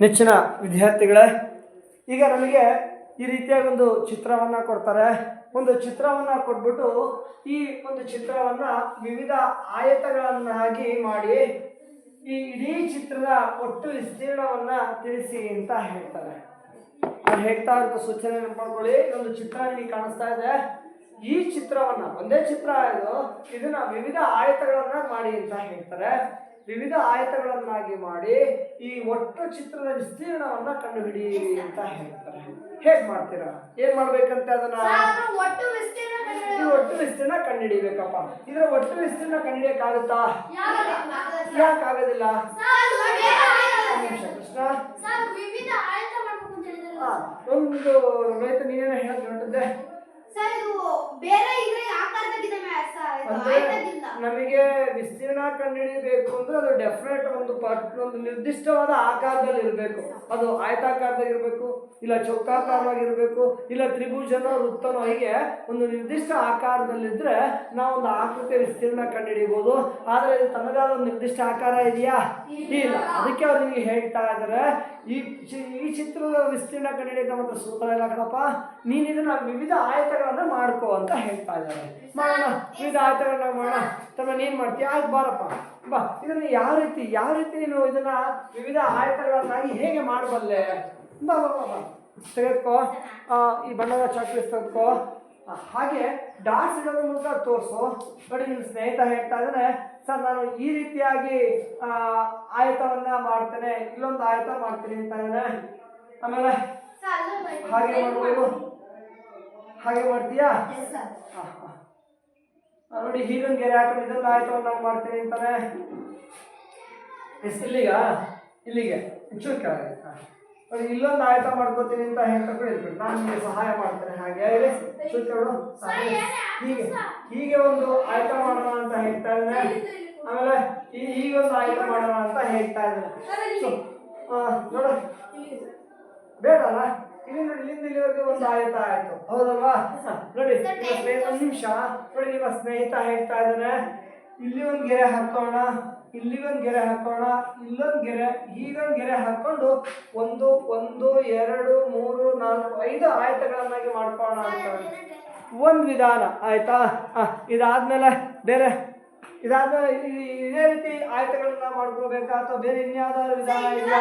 ನೆಚ್ಚಿನ ವಿದ್ಯಾರ್ಥಿಗಳೇ, ಈಗ ನಮಗೆ ಈ ರೀತಿಯಾಗಿ ಒಂದು ಚಿತ್ರವನ್ನು ಕೊಡ್ತಾರೆ. ಒಂದು ಚಿತ್ರವನ್ನು ಕೊಟ್ಬಿಟ್ಟು ಈ ಒಂದು ಚಿತ್ರವನ್ನು ವಿವಿಧ ಆಯತಗಳನ್ನಾಗಿ ಮಾಡಿ ಈ ಇಡೀ ಚಿತ್ರದ ಒಟ್ಟು ವಿಸ್ತೀರ್ಣವನ್ನು ತಿಳಿಸಿ ಅಂತ ಹೇಳ್ತಾರೆ. ನಾನು ಹೇಳ್ತಾ ಇರೋ ಸೂಚನೆ ಮಾಡ್ಕೊಳ್ಳಿ ಒಂದು ಚಿತ್ರ ನಿಮಗೆ ಕಾಣಿಸ್ತಾ ಇದೆ. ಈ ಚಿತ್ರವನ್ನ, ಒಂದೇ ಚಿತ್ರ ಇದು, ಇದನ್ನ ವಿವಿಧ ಆಯತಗಳನ್ನು ಮಾಡಿ ಅಂತ ಹೇಳ್ತಾರೆ. ವಿವಿಧ ಆಯತಗಳನ್ನಾಗಿ ಮಾಡಿ ಈ ಒಟ್ಟು ಚಿತ್ರದ ವಿಸ್ತೀರ್ಣವನ್ನ ಕಂಡುಹಿಡಿ ಅಂತ ಹೇಳ್ತಾರೆ. ಹೇಗ್ ಮಾಡ್ತೀರಾ? ಏನ್ ಮಾಡ್ಬೇಕಂತ ಅದನ್ನ? ಒಟ್ಟು ವಿಸ್ತೀರ್ಣ ಕಂಡುಹಿಡಿಬೇಕಪ್ಪ. ಇದರ ಒಟ್ಟು ವಿಸ್ತೀರ್ಣ ಕಂಡುಹಿಡಿಯಕ್ಕಾಗುತ್ತಾ? ಯಾಕಾಗೋದಿಲ್ಲ? ಕೃಷ್ಣ. ಒಂದು ರೈತ ನೀನೇನ ಹೇಳಕ್ ನಮಗೆ ವಿಸ್ತೀರ್ಣ ಕಂಡುಹಿಡಿಯಬೇಕು ಅಂದ್ರೆ ಅದು ಡೆಫಿನೆಟ್ ಒಂದು ಪರ್ಟ್ ಒಂದು ನಿರ್ದಿಷ್ಟವಾದ ಆಕಾರದಲ್ಲಿ ಇರಬೇಕು. ಅದು ಆಯತಾಕಾರದಾಗಿರ್ಬೇಕು ಇಲ್ಲ ಚೌಕಾಕಾರವಾಗಿರ್ಬೇಕು ಇಲ್ಲ ತ್ರಿಭುಜನೋ ವೃತ್ತನೋ ಹೀಗೆ ಒಂದು ನಿರ್ದಿಷ್ಟ ಆಕಾರದಲ್ಲಿದ್ದರೆ ನಾವು ಒಂದು ಆಕೃತಿ ವಿಸ್ತೀರ್ಣ ಕಂಡುಹಿಡಿಯಬಹುದು ಆದರೆ ಇದು ತನ್ನದಾದ ಒಂದು ನಿರ್ದಿಷ್ಟ ಆಕಾರ ಇದೆಯಾ? ಇಲ್ಲ. ಅದಕ್ಕೆ ಅವ್ರು ನಿಮಗೆ ಹೇಳ್ತಾ ಇದ್ದಾರೆ ಈ ಈ ಚಿತ್ರದ ವಿಸ್ತೀರ್ಣ ಕನ್ನಡಿಗ ಮತ್ತು ಸೂತ್ರ ಕಣಪ್ಪ, ನೀನು ಇದನ್ನ ವಿವಿಧ ಆಯತಗಳನ್ನ ಮಾಡ್ಕೋ ಅಂತ ಹೇಳ್ತಾ ಇದ್ದಾರೆ ಮಾಡೋಣ, ವಿವಿಧ ಆಯತಗಳನ್ನ ಮಾಡೋಣ. ತಮ್ಮ ನೀನ್ ಮಾಡ್ತೀಯ? ಆಯ್ತು, ಬಾರಪ್ಪ. ಬಾ, ಇದನ್ನ ಯಾವ ರೀತಿ ಯಾವ ರೀತಿ ನೀನು ಇದನ್ನ ವಿವಿಧ ಆಯತಗಳನ್ನಾಗಿ ಹೇಗೆ ಮಾಡಬಲ್ಲೆ? ಬಾ ಬಾ ಬಾ ಬಾ. ಈ ಬಣ್ಣದ ಚಾಕ್ಲೇಟ್ಸ್ ತೆಗೆದುಕೋ. ಹಾಗೆ ಡಾಟ್ಸ್ ಇಡೋದ್ರ ಮೂಲಕ ತೋರಿಸು. ನೋಡಿ ನಿಮ್ಮ ಸ್ನೇಹಿತ ಹೇಳ್ತಾ ಇದ್ದಾನೆ ಸರ್ ನಾನು ಈ ರೀತಿಯಾಗಿ ಆಯತವನ್ನ ಮಾಡ್ತೇನೆ. ಇಲ್ಲೊಂದು ಆಯತ ಮಾಡ್ತೀನಿ ಅಂತ ಆಮೇಲೆ ಹಾಗೆ ಮಾಡ್ಬೋದು. ಹಾಗೆ ಮಾಡ್ತೀಯಾ? ನೋಡಿ ಹೀಗೊಂದು ಗೆರೆ ಹಾಕೊಂಡು ಇದೊಂದು ಆಯತವನ್ನ ಮಾಡ್ತೀನಿ ಅಂತಾನೆ. ಎಸ್ ಇಲ್ಲಿಗ? ಇಲ್ಲಿಗೆ. ಚೂರು ಕೆಳಗೆ. ಇಲ್ಲೊಂದು ಆಯತ ಮಾಡ್ಕೋತೀನಿ ಅಂತ ಹೇಳ್ಕೊಂಡು ನಾನು ನಿಮಗೆ ಸಹಾಯ ಮಾಡ್ತೇನೆ ಹಾಗೆ. ಕೆಳಗು. ಹೀಗೆ ಹೀಗೆ ಒಂದು ಆಯ್ತ ಮಾಡೋಣ ಅಂತ ಹೇಳ್ತಾ ಇದ್ದಾನೆ ಆಮೇಲೆ ಈಗ ಒಂದು ಆಯ್ತ ಮಾಡೋಣ ಅಂತ ಹೇಳ್ತಾ ಇದ್ದಾನೆ ನೋಡು. ಬೇಡ ಅಲ್ಲ? ಇಲ್ಲಿಂದ ಇಲ್ಲಿಂದ ಇಲ್ಲಿವರೆಗೆ ಒಂದು ಆಯತ ಆಯ್ತು. ಹೌದಲ್ವಾ? ನೋಡಿ ಸ್ನೇಹಿತ ಒಂದು ನಿಮಿಷ. ನೋಡಿ ನಿಮ್ಮ ಸ್ನೇಹಿತ ಹೇಳ್ತಾ ಇದ್ದಾನೆ. ಇಲ್ಲಿ ಒಂದು ಗೆರೆ ಹಾಕೋಣ. ಇಲ್ಲಿಗೊಂದು ಗೆರೆ ಹಾಕೋಣ ಇಲ್ಲೊಂದು ಗೆರೆ ಹೀಗೊಂದು ಗೆರೆ ಹಾಕೊಂಡು ಒಂದು ಒಂದು ಎರಡು ಮೂರು ನಾಲ್ಕು ಐದು ಆಯತಗಳನ್ನಾಗಿ ಮಾಡ್ಕೋಣ ಅಂತ ಒಂದು ವಿಧಾನ ಆಯ್ತಾ ಇದಾದಮೇಲೆ ಬೇರೆ ಇದಾದ್ಮೇಲೆ ಇದೇ ರೀತಿ ಆಯತಗಳನ್ನ ಮಾಡ್ಕೋಬೇಕಾ ಅಥವಾ ಬೇರೆ ಇನ್ಯಾವುದಾದ್ರು ವಿಧಾನ ಇಲ್ಲ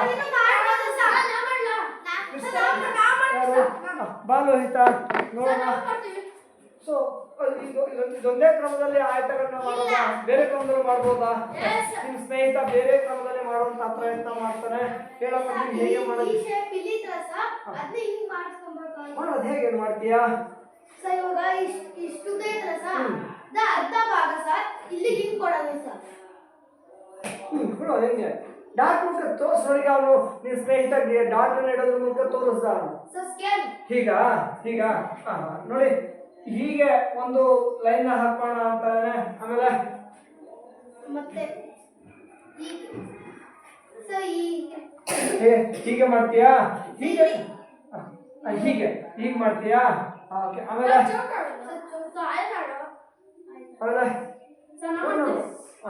ಬಾಲೋಹಿತ ನೋಡೋಣ. ಸೊ ಇದು ಇದೊಂದು- ಕ್ರಮದಲ್ಲಿ ಆಯತಗಳನ್ನ ಮಾಡೋದಾ ಬೇರೆ ಕ್ರಮದಲ್ಲಿ ಮಾಡ್ಬೋದಾ. ನಿಮ್ ಸ್ನೇಹಿತ ಬೇರೆ ಕ್ರಮದಲ್ಲಿ ಮಾಡುವಂತ ಪ್ರಯತ್ನ ಮಾಡ್ತಾನೆ? ಹೇಳಪ್ಪ ನೀನ್ ಹೇಗೆ ಮಾಡೋದು. ಮಾಡೋದು ಹೇಗೆ ಮಾಡ್ತೀಯಾ? ಸರ್, ಇವಾಗ ಇಷ್ಟ್- ಇಷ್ಟು ಉದ್ದ ಐತಲ್ಲ ಸರ್, ಅರ್ಧ ಭಾಗ ಸರ್ ಇಲ್ಲಿ ಹಿಂಗ್ ಕೊಡೋದು ಸರ್. ಹ್ಮ್ ಕೊಡು ಹೆಂಗೆ? ಡಾಟ್ ಮೂಲಕ ತೋರ್ಸ್ ನೋಡಿ ಅವನು ನಿನ್ ಸ್ನೇಹಿತ ಡಾಟ್ ಅನ್ನ ಇಡೋದ್ರ ಮೂಲಕ ತೋರಿಸ್ದ ಹೀಗ? ಹೀಗ. ನೋಡಿ. ಹೀಗೆ ಒಂದು ಲೈನ್ ಹಾಕೋಣ ಅಂತಾನೆ ಆಮೇಲೆ ಮತ್ತೆ ಹೀಗೆ. ಮಾಡ್ತೀಯಾ? ಹೀಗೆ. ಹೀಗೆ. ಹೀಗೆ ಮಾಡ್ತೀಯಾ? ಓಕೆ ಆಮೇಲೆ. ಆಮೇಲೆ ಸರ್, ನಾ ಒಂದು ಮಾಡ್ತೀನಿ. ಹ,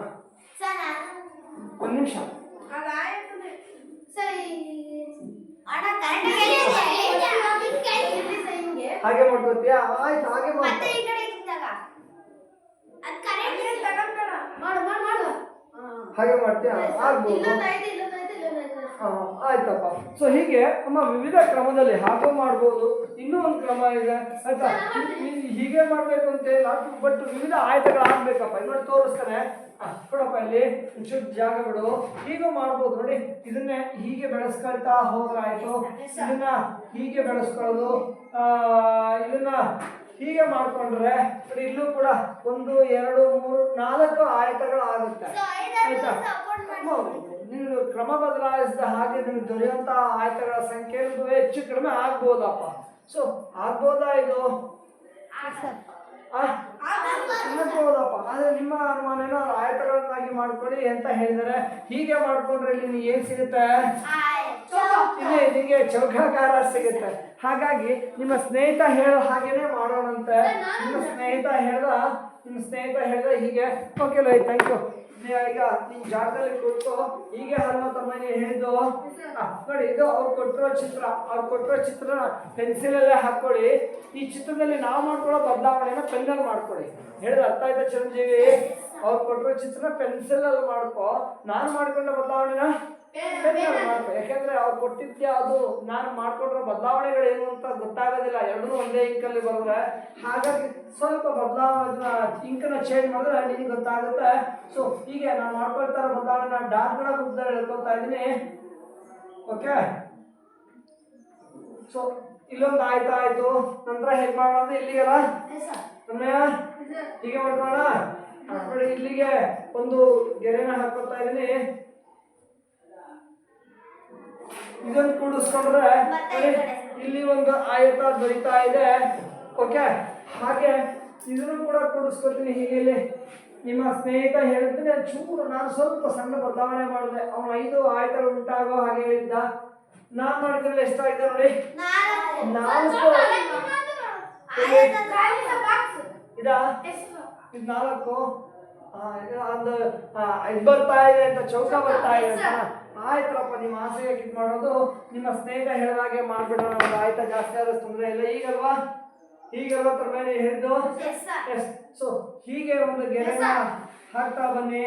ಸರ್, ನಾನು ಒಂದು ನಿಮಿಷ ಅದು ಆಯ್ತದೆ. ಸರ್, ಈ- ಅಣ್ಣ, correct ಆಗಿ ಹೇಳಿದೆ. ಇಲ್ಲಿ ಸರ್ ಹಿಂಗೆ. ಮಾಡ್ಕೋತೀಯಾ? ಆಯ್ತು ಹಾಗೆ ಮತ್ತೆ ಈ ಕಡೆ ಇದ್ದಾಗ. ಅದ್ correct ಇದೆ, ತಗೊಂಡ್ಬೇಡ. ಮಾಡು, ಮಾಡು, ಮಾಡು. ಹಾಗೆ ಮಾಡ್ತೀಯಾ? ಆಗ್ಬೋದು. ಆಯ್ತಪ್ಪ. ಸೊ ಹೀಗೆ ಅಮ್ಮ ವಿವಿಧ ಕ್ರಮದಲ್ಲಿ ಹಾಗೂ ಮಾಡ್ಬೋದು. ಇನ್ನೂ ಒಂದು ಕ್ರಮ ಇದೆ ಆಯ್ತಾ? ನೀನು ಹೀಗೆ ಮಾಡ್ಬೇಕು ಅಂತ ಹೇಳಿ ಬಟ್ ವಿವಿಧ ಆಯ್ತಗಳು ಆಗ್ಬೇಕಪ್ಪ. ಇನ್ನೊಂದು ತೋರಿಸ್ತಾನೆ. ಕೊಡಪ್ಪ ಇಲ್ಲಿ. ಶುದ್ಧ ಜಾಗ ಬಿಡು. ಹೀಗೂ ಮಾಡ್ಬೋದು. ನೋಡಿ ಇದನ್ನೇ ಹೀಗೆ ಬೆಳೆಸ್ಕೊಳ್ತಾ ಹೋದ್ರಾಯ್ತು ಇದನ್ನ ಹೀಗೆ ಬೆಳೆಸ್ಕೊಳ್ಳೋದು. ಇದನ್ನ ಹೀಗೆ ಮಾಡ್ಕೊಂಡ್ರೆ ಇಲ್ಲೂ ಕೂಡ ಒಂದು ಎರಡು ಮೂರು ನಾಲ್ಕು ಆಯತಗಳು ಆಗುತ್ತೆ ಆಯ್ತಾ. ನೀನು ಕ್ರಮ ಬದಲಾಯಿಸಿದ ಹಾಗೆ ನಿಮ್ಗೆ ದೊರೆಯುವಂತಹ ಆಯತಗಳ ಸಂಖ್ಯೆ ಹೆಚ್ಚು ಕಡಿಮೆ ಆಗ್ಬೋದಪ್ಪ ಸೊ ಆಗ್ಬೋದಾ ಇದು? ಆಗ್ಬೋದಪ್ಪ ಆದ್ರೆ ನಿಮ್ಮ ಅನುಮಾನ ಆಯತಗಳನ್ನಾಗಿ ಮಾಡ್ಕೊಳ್ಳಿ ಅಂತ ಹೇಳಿದರೆ ಹೀಗೆ ಮಾಡ್ಕೊಂಡ್ರೆ ಇಲ್ಲಿ ನಿಮ್ಗೆ ಏನ್ ಸಿಗುತ್ತೆ. ಇಲ್ಲಿ ನಿಮಗೆ ಚೌಕಾಕಾರ ಸಿಗುತ್ತೆ. ಹಾಗಾಗಿ ನಿಮ್ಮ ಸ್ನೇಹಿತ ಹೇಳೋ ಹಾಗೇನೆ ಮಾಡೋಣಂತೆ. ನಿಮ್ಮ ಸ್ನೇಹಿತ ಹೇಳ್ದ ನಿಮ್ಮ ಸ್ನೇಹಿತ ಹೇಳ್ದ ಹೀಗೆ. ಓಕೆ ಲೈ ಥ್ಯಾಂಕ್ ಯು ಈಗ ನಿಮ್ಮ ಜಾಗದಲ್ಲಿ ಕೊಟ್ಟು ಹೀಗೆ ಹನುಮಂತ ಮನೆ ಹೇಳಿದ್ದು. ನೋಡಿ ಇದು ಅವ್ರು ಕೊಟ್ಟಿರೋ ಚಿತ್ರ. ಅವ್ರು ಕೊಟ್ಟಿರೋ ಚಿತ್ರ ಪೆನ್ಸಿಲಲ್ಲೇ ಹಾಕೊಳ್ಳಿ ಈ ಚಿತ್ರದಲ್ಲಿ ನಾವು ಮಾಡ್ಕೊಳ್ಳೋ ಬದಲಾವಣೆನ ಪೆನ್ನಲ್ಲಿ ಮಾಡ್ಕೊಳ್ಳಿ. ಹೇಳಿದ್ರೆ ಅರ್ಥ ಆಯ್ತಾ ಚಿರಂಜೀವಿ? ಅವ್ರು ಕೊಟ್ಟಿರೋ ಚಿತ್ರ ಪೆನ್ಸಿಲಲ್ಲಿ ಮಾಡ್ಕೋ. ನಾನು ಮಾಡ್ಕೊಂಡ ಬದಲಾವಣೆನ? ಯಾಕಂದ್ರೆ ಅವ್ರು ಕೊಟ್ಟಿದ್ದೆ ಅದು ನಾನು ಮಾಡ್ಕೊಂಡಿರೋ ಬದಲಾವಣೆಗಳೇನು ಅಂತ ಗೊತ್ತಾಗೋದಿಲ್ಲ. ಎರಡೂ ಒಂದೇ ಇಂಕಲ್ಲಿ ಬರೋದ್ರೆ. ಹಾಗಾಗಿ ಸ್ವಲ್ಪ ಬದಲಾವಣೆ ಇಂಕನ್ನ ಚೇಂಜ್ ಮಾಡಿದ್ರೆ ನಿನಗೆ ಗೊತ್ತಾಗುತ್ತೆ. ಸೊ ಹೀಗೆ ನಾನು ಮಾಡ್ಕೊಳ್ತಾ ಇರೋ ಬದಲಾವಣೆ ಡಾರ್ಕ್ಗಳ ರೂಪದಲ್ಲಿ ಹೇಳ್ಕೊತಾ ಇದ್ದೀನಿ. ಓಕೆ ಸೊ ಇಲ್ಲೊಂದು ಆಯ್ತಾ ಆಯ್ತು. ನಂತರ ಹೇಗೆ ಮಾಡೋಣ ಅಂದ್ರೆ ಇಲ್ಲಿಗೆಲ್ಲ ಅಮ್ಮಯ್ಯ ಹೀಗೆ ಮಾಡ್ಕೋಣ ನೋಡಿ ಇಲ್ಲಿಗೆ ಒಂದು ಗೆರೆನ ಹಾಕೊಳ್ತಾ ಇದ್ದೀನಿ. ಇದನ್ನು ಕೂಡಿಸ್ಕೊಂಡ್ರೆ ಇಲ್ಲಿ ಒಂದು ಆಯತ ದೊರೀತಾ ಇದೆ. ಓಕೆ? ಹಾಗೆ ಇದನ್ನು ಕೂಡ ಕೂಡಿಸ್ಕೊತೀನಿ ಹೀಗೆ ಇಲ್ಲಿ. ನಿಮ್ಮ ಸ್ನೇಹಿತ ಹೇಳಿದ್ರೆ ಚೂರು ನಾನು ಸ್ವಲ್ಪ ಸಣ್ಣ ಬದಲಾವಣೆ ಮಾಡಿದೆ. ಅವನು ಐದು ಆಯತಗಳು ಉಂಟಾಗೋ ಹಾಗೆ ಹೇಳಿದ್ದ. ನಾನು ಮಾಡಿದ್ರೆ ಎಷ್ಟಾಯ್ತು ನೋಡಿ? ನಾಲ್ಕು. ನಾಲ್ಕು. ಇದು? ಒಂದು ಇದು ಬರ್ತಾ ಇದೆ ಅಂತ ಚೌಕ ಬರ್ತಾ ಇದೆ ಅಂತ. ಆಯ್ತಪ್ಪ ನಿಮ್ಮ ಆಸೆಗೆ ಇದು ಮಾಡೋದು ನಿಮ್ಮ ಸ್ನೇಹಿತ ಹೇಳಿದಾಗೆ ಮಾಡ್ಬಿಡೋಣ ಆಯ್ತಾ ಜಾಸ್ತಿ ಆದ್ರೆ ತೊಂದರೆ ಇಲ್ಲ. ಈಗಲ್ವಾ? ಈಗಲ್ವಾ ತರಬೇತಿ ಹಿಡಿದು? ಎಸ್. ಸೊ ಹೀಗೆ ಒಂದು ಗೆರೆ ಹಾಕ್ತಾ ಬನ್ನಿ.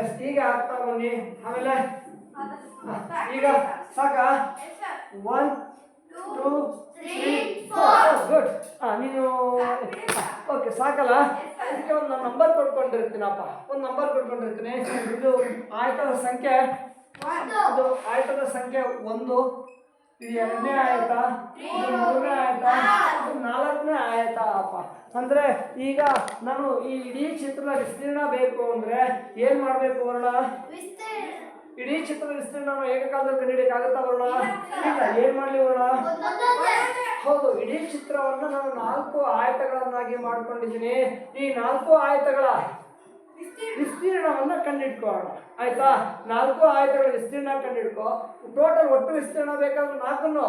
ಎಸ್ ಹೀಗೆ ಹಾಕ್ತಾ ಬನ್ನಿ. ಆಮೇಲೆ? ಈಗ ಸಾಕ? One two three four good ಹಾಂ ನೀನು ಓಕೆ ಸಾಕಲ್ಲ? ಅದಕ್ಕೆ ಒಂದು ನಂಬರ್ ಕೊಟ್ಕೊಂಡಿರ್ತೀನಪ್ಪ. ಒಂದು ನಂಬರ್ ಕೊಟ್ಕೊಂಡಿರ್ತೀನಿ. ಇದು ಆಯ್ತದ ಸಂಖ್ಯೆ? ಇದು ಆಯತದ ಸಂಖ್ಯೆ ಒಂದು. ಇದು ಎರಡನೇ ಆಯತ. ಇದು ಮೂರನೇ ಆಯತ. ನಾಲ್ಕನೇ ಆಯತ ಅಪ್ಪ ಅಂದ್ರೆ ಈಗ ನಾನು ಈ ಇಡೀ ಚಿತ್ರದ ವಿಸ್ತೀರ್ಣ ಬೇಕು ಅಂದ್ರೆ ಏನ್ ಮಾಡ್ಬೇಕು ವರ್ಣ? ಇಡೀ ಚಿತ್ರದ ವಿಸ್ತೀರ್ಣ ನಾವು ಏಕಕಾಲದಲ್ಲಿ ಕಂಡುಹಿಡಿಯಕ್ಕಾಗತ್ತಾ ವರ್ಣ? ಇಲ್ಲ. ಏನ್ ಮಾಡ್ಲಿ ವರ್ಣ? ಹೌದು. ಇಡೀ ಚಿತ್ರವನ್ನು ನಾನು ನಾಲ್ಕು ಆಯತಗಳನ್ನಾಗಿ ಮಾಡ್ಕೊಂಡಿದ್ದೀನಿ. ಈ ನಾಲ್ಕು ಆಯತಗಳ ವಿಸ್ತೀರ್ಣವನ್ನ ಕಂಡಿಡ್ಕೊಳ್ಳೋಣ ಆಯ್ತಾ? ನಾಲ್ಕು ಆಯತಗಳ ವಿಸ್ತೀರ್ಣ ಕಂಡಿಡ್ಕೊ ಟೋಟಲ್ ಒಟ್ಟು ವಿಸ್ತೀರ್ಣ ಬೇಕಾದ್ರೆ ನಾಲ್ಕನ್ನು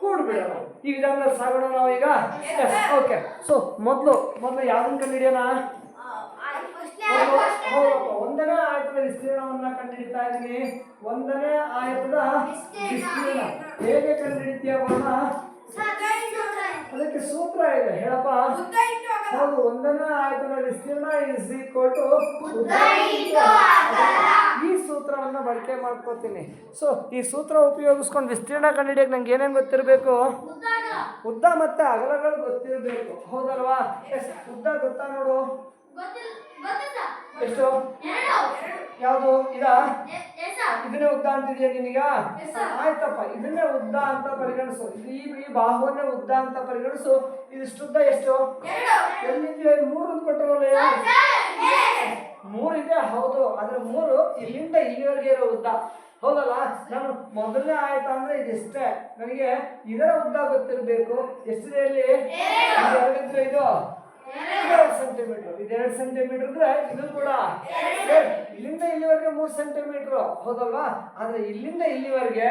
ಕೂಡ್ಬಿಡೋಣ. ಈ ವಿಧಾನದಲ್ಲಿ ಸಾಗೋಣ ನಾವು ಈಗ? ಓಕೆ ಸೊ ಮೊದಲು ಮೊದಲು ಯಾವ್ದನ್ನು ಕಂಡುಹಿಡಿಯೋಣ ಹೌದಪ್ಪ, ಒಂದನೇ ಆಯತದ ವಿಸ್ತೀರ್ಣವನ್ನ ಕಂಡುಹಿಡಿತಾ ಇದ್ದೀನಿ ಒಂದನೇ ಆಯತದ ವಿಸ್ತೀರ್ಣ. ಹೇಗೆ ಕಂಡುಹಿಡಿತೀಯ ಅದಕ್ಕೆ ಸೂತ್ರ ಇದೆ ಹೇಳಪ್ಪ. ಹೌದು ಒಂದನೇ ಆಯತದ ವಿಸ್ತೀರ್ಣ ಇಸ್ ಈಕ್ವಲ್ ಟು ಈ ಸೂತ್ರವನ್ನು ಬಳಕೆ ಮಾಡ್ಕೋತೀನಿ. ಸೊ ಈ ಸೂತ್ರ ಉಪಯೋಗಿಸ್ಕೊಂಡು ವಿಸ್ತೀರ್ಣ ಕಂಡುಹಿಡಿಯಕ್ಕೆ ನಂಗೆ ಏನೇನು ಗೊತ್ತಿರಬೇಕು? ಉದ್ದ ಮತ್ತೆ ಅಗಲಗಳು ಗೊತ್ತಿರಬೇಕು. ಹೌದಲ್ವಾ? ಎಸ್ ಉದ್ದ ಗೊತ್ತಾ ನೋಡು? ಎಷ್ಟು? ಯಾವುದು? ಇದ? ಇದನ್ನೇ ಉದ್ದ ಅಂತಿದೆಯಾ ನಿನಗ? ಆಯ್ತಪ್ಪ ಇದನ್ನೇ ಉದ್ದ ಅಂತ ಪರಿಗಣಿಸು. ಇದು ಈ ಈ ಬಾಹುವನ್ನೇ ಉದ್ದ ಅಂತ ಪರಿಗಣಿಸು. ಇದಿಷ್ಟು ಉದ್ದ ಎಷ್ಟು? ಎಲ್ಲಿದೆ ಮೂರು ಕೊಟ್ಟರಲ್ಲ ಮೂರು ಇದೆ? ಹೌದು. ಆದ್ರೆ ಮೂರು ಇಲ್ಲಿಂದ ಇಲ್ಲಿವರೆಗೆ ಇರೋ ಉದ್ದ. ಹೌದಲ್ಲ? ನಾನು ಮೊದಲನೇ ಆಯ್ತು ಅಂದ್ರೆ ಇದಿಷ್ಟೇ. ನನಗೆ ಇದರ ಉದ್ದ ಗೊತ್ತಿರಬೇಕು. ಎಷ್ಟಿದೆ ಇಲ್ಲಿ? ಇದು? ಎರಡಿದ್ರೆ ಇದು ಎರಡು ಸೆಂಟಿಮೀಟರ್ ಅಂದ್ರೆ ಸೆಂಟಿಮೀಟರ್ ಇದು ಕೂಡ ಇಲ್ಲಿಂದ ಇಲ್ಲಿವರೆಗೆ ಮೂರು ಸೆಂಟಿಮೀಟರ್ ಹೌದಲ್ವಾ? ಆದ್ರೆ ಇಲ್ಲಿಂದ ಇಲ್ಲಿವರೆಗೆ